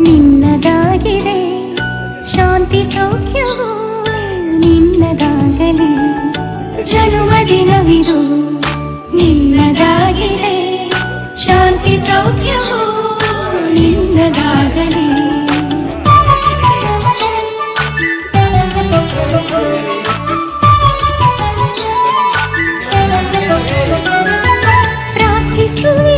ನಿನ್ನದಾಗಿದೆ. ಶಾಂತಿ ಸೌಖ್ಯವು ನಿನ್ನದಾಗಲಿ. ಜನುಮ ದಿನವಿದು ನಿನ್ನದಾಗಿದೆ. ಶಾಂತಿ ಸೌಖ್ಯವು ನಿನ್ನದಾಗಲಿ. ಪ್ರಾರ್ಥಿಸುವೆ.